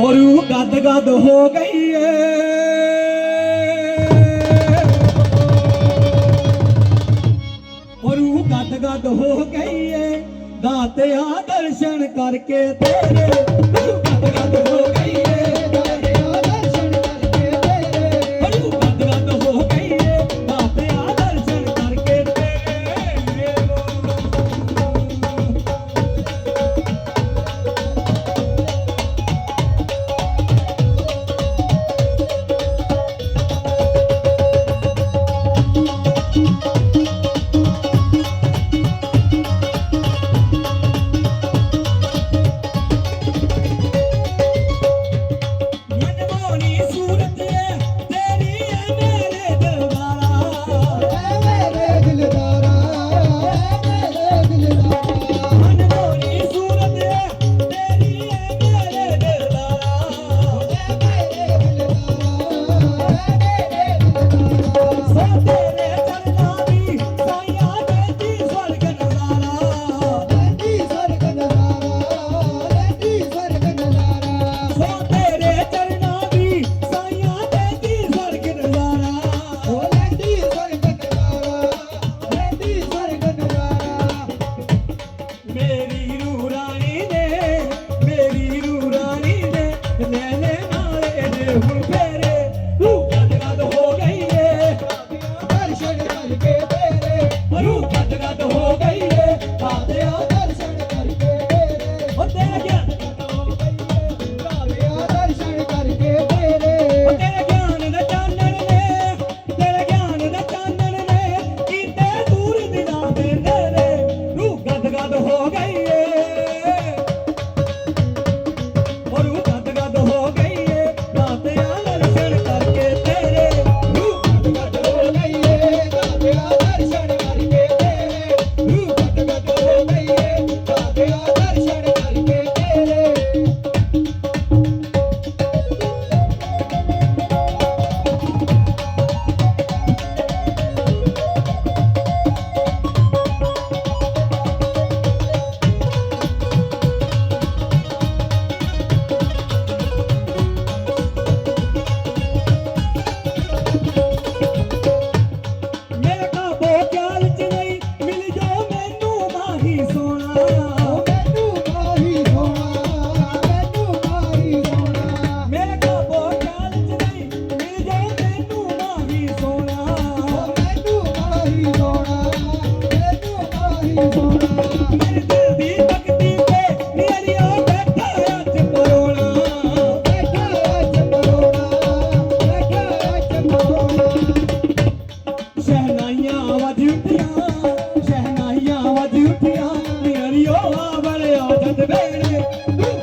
ਔਰ ਉਹ ਗੱਦ ਗੱਦ ਹੋ ਗਈ ਏ। ਔਰ ਗੱਦ ਗੱਦ ਹੋ ਗਈ ਏ। ਦਾਤਿਆ ਦਰਸ਼ਨ ਕਰਕੇ ਤੇਰੇ ਗਦਗਦ ਹੋ ਗਈ Hey,